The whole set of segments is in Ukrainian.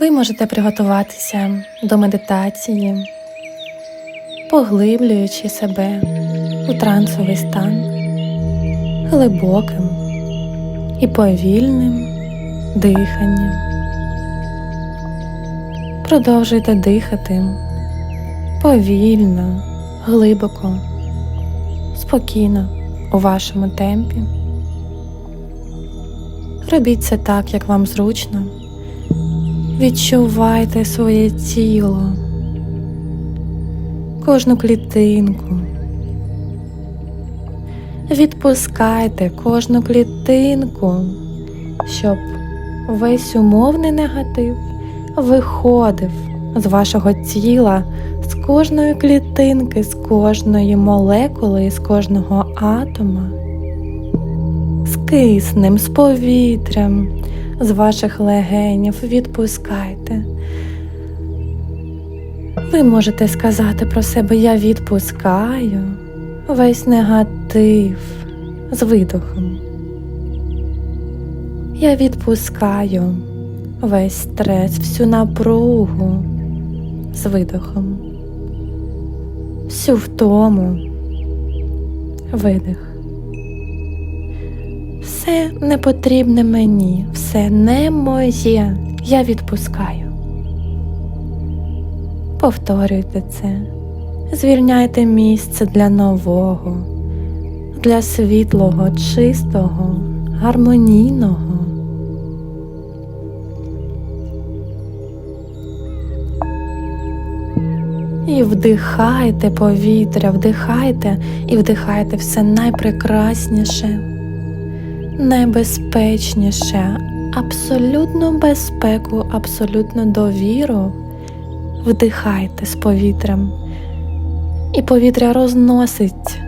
Ви можете приготуватися до медитації, поглиблюючи себе у трансовий стан глибоким і повільним диханням. Продовжуйте дихати повільно, глибоко, спокійно у вашому темпі. Робіть це так, як вам зручно. Відчувайте своє тіло, кожну клітинку. Відпускайте кожну клітинку, щоб весь умовний негатив виходив з вашого тіла, з кожної клітинки, з кожної молекули, з кожного атома, з киснем, з повітрям, з ваших легенів. Відпускайте. Ви можете сказати про себе Я відпускаю весь негатив з видохом. Я відпускаю весь стрес, всю напругу з видохом, всю втому, видих. Все не потрібне мені, все не моє. Я відпускаю. Повторюйте це. Звільняйте місце для нового, для світлого, чистого, гармонійного. І вдихайте повітря, вдихайте і вдихайте все найпрекрасніше, найбезпечніше, абсолютну безпеку, абсолютну довіру. Вдихайте з повітрям. І повітря розносить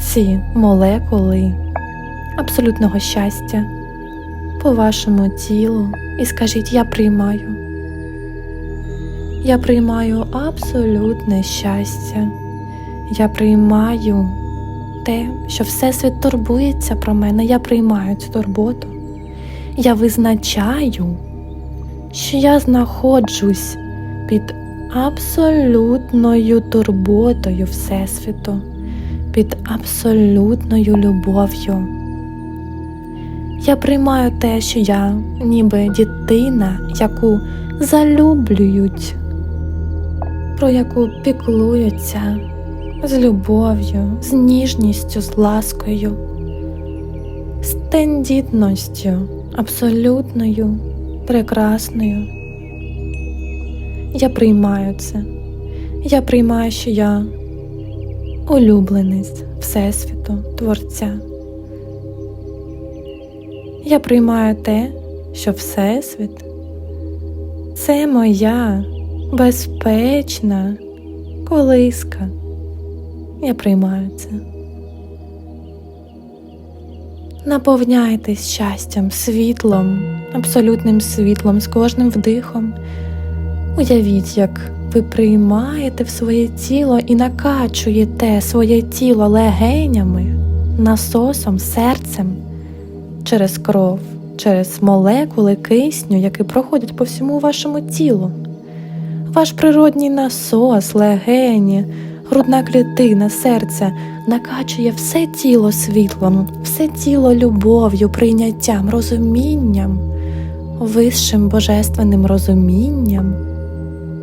ці молекули абсолютного щастя по вашому тілу і скажіть: Я приймаю. Я приймаю абсолютне щастя. Я приймаю те, що Всесвіт турбується про мене. Я приймаю цю турботу. Я визначаю, що я знаходжусь під абсолютною турботою Всесвіту, під абсолютною любов'ю. Я приймаю те, що я ніби дитина, яку залюблюють, про яку піклуються з любов'ю, з ніжністю, з ласкою, з тендітністю, абсолютною, прекрасною. Я приймаю це. Я приймаю, що я улюбленець Всесвіту, Творця. Я приймаю те, що Всесвіт це моя безпечна колиска. Я приймаю це. Наповняйтесь щастям, світлом, абсолютним світлом з кожним вдихом. Уявіть, як ви приймаєте в своє тіло і накачуєте своє тіло легенями, насосом, серцем через кров, через молекули кисню, які проходять по всьому вашому тілу. Ваш природній насос, легені, грудна клітина, серце накачує все тіло світлом, все тіло любов'ю, прийняттям, розумінням, вищим божественним розумінням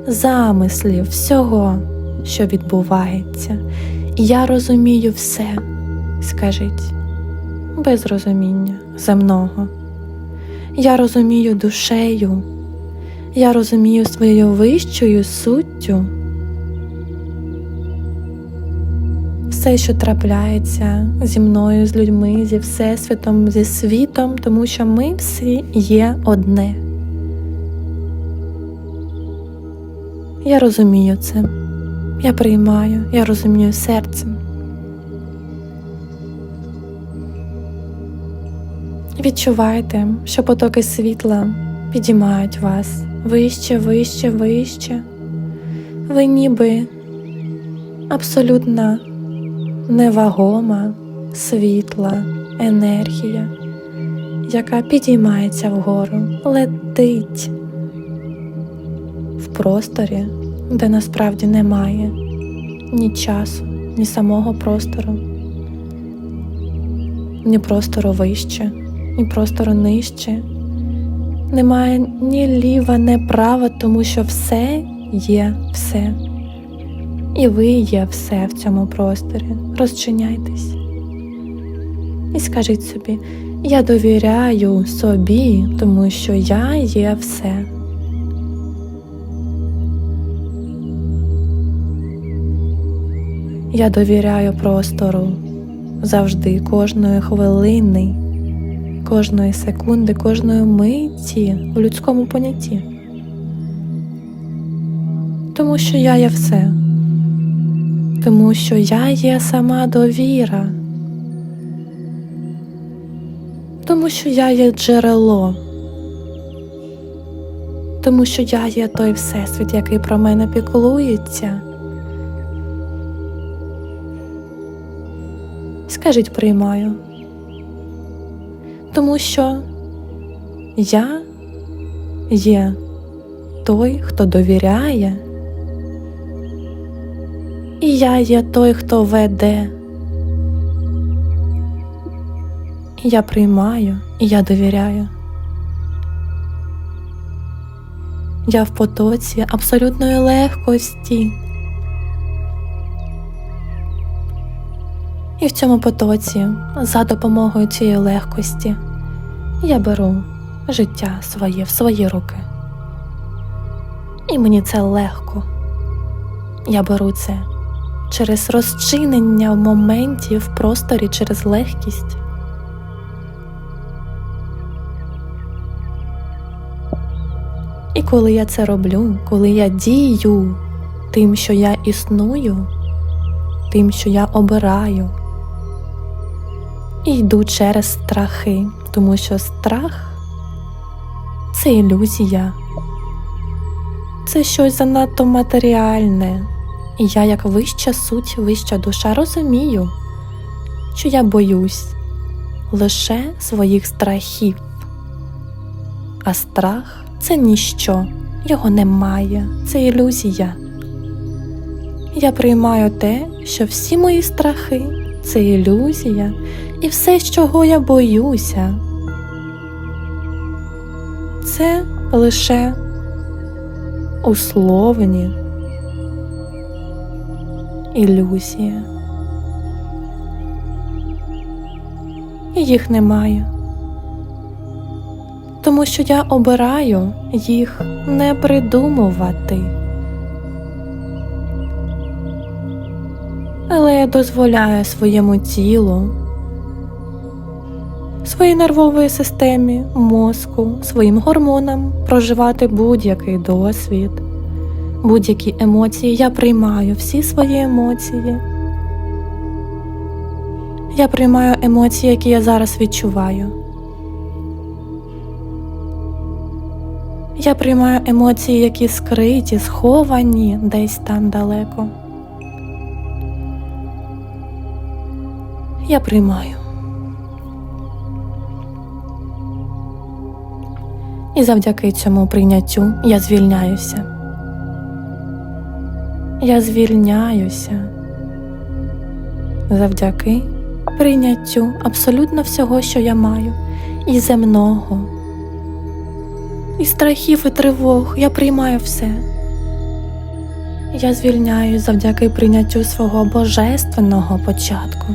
замислів всього, що відбувається. Я розумію все, скажіть, без розуміння земного. Я розумію душею, я розумію своєю вищою суттю. Все, що трапляється зі мною, з людьми, зі Всесвітом, зі світом, тому що ми всі є одне. Я розумію це, я приймаю, я розумію серцем. Відчувайте, що потоки світла підіймають вас вище, вище, вище. Ви ніби абсолютна невагома, світла енергія, яка підіймається вгору, летить в просторі, де насправді немає ні часу, ні самого простору, ні простору вище, ні простору нижче. Немає ні ліва, ні права, тому що все є все. І ви є все в цьому просторі. Розчиняйтесь. І скажіть собі, я довіряю собі, тому що я є все. Я довіряю простору завжди, кожної хвилини, кожної секунди, кожної миті у людському понятті. Тому що я є все, тому що я є сама довіра, тому що я є джерело, тому що я є той всесвіт, який про мене піклується. Скажіть приймаю, тому що я є той, хто довіряє, і я є той, хто веде. Я приймаю, і я довіряю. Я в потоці абсолютної легкості. І в цьому потоці, за допомогою цієї легкості, я беру життя своє в свої руки. І мені це легко. Я беру це через розчинення в моменті в просторі через легкість. І коли я це роблю, коли я дію тим, що я існую, тим, що я обираю, і йду через страхи, тому що страх це ілюзія, це щось занадто матеріальне. І я, як вища суть, вища душа, розумію, що я боюсь лише своїх страхів, а страх це ніщо, його немає, це ілюзія. Я приймаю те, що всі мої страхи це ілюзія, і все, чого я боюся, це лише условні ілюзія. Їх немає. Тому що я обираю їх не придумувати. Але я дозволяю своєму тілу, своїй нервовій системі, мозку, своїм гормонам проживати будь-який досвід, будь-які емоції. Я приймаю всі свої емоції. Я приймаю емоції, які я зараз відчуваю. Я приймаю емоції, які скриті, сховані десь там далеко. Я приймаю. І завдяки цьому прийняттю я звільняюся. Я звільняюся завдяки прийняттю абсолютно всього, що я маю, і земного, і страхів, і тривог. Я приймаю все. Я звільняюсь завдяки прийняттю свого божественного початку.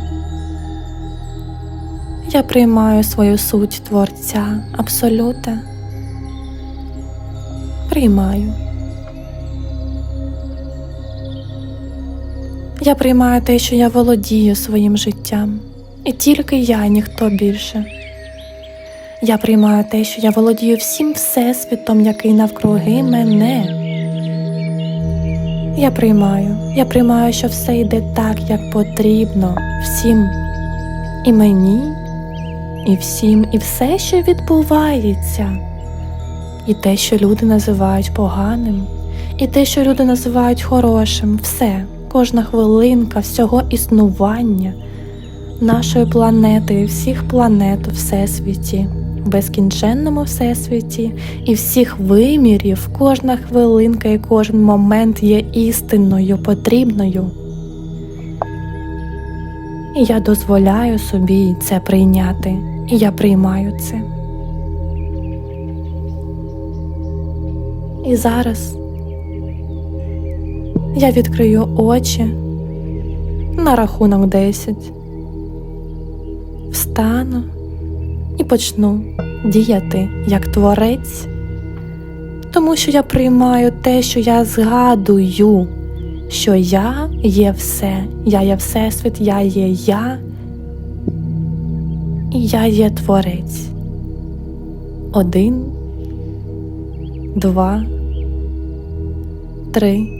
Я приймаю свою суть Творця Абсолюта. Приймаю. Я приймаю те, що я володію своїм життям, і тільки я, ніхто більше. Я приймаю те, що я володію всім всесвітом, який навкруги мене. Я приймаю, я приймаю, що все йде так, як потрібно, всім. І мені, і всім, і все, що відбувається, і те, що люди називають поганим, і те, що люди називають хорошим, все, кожна хвилинка всього існування нашої планети і всіх планет у всесвіті безкінченному всесвіті і всіх вимірів кожна хвилинка і кожен момент є істинною, потрібною. І я дозволяю собі це прийняти, і я приймаю це. І зараз я відкрию очі на рахунок 10, встану і почну діяти як творець, тому що я приймаю те, що я згадую, що я є все, я є Всесвіт, я є я, і я є творець. Один, два, три,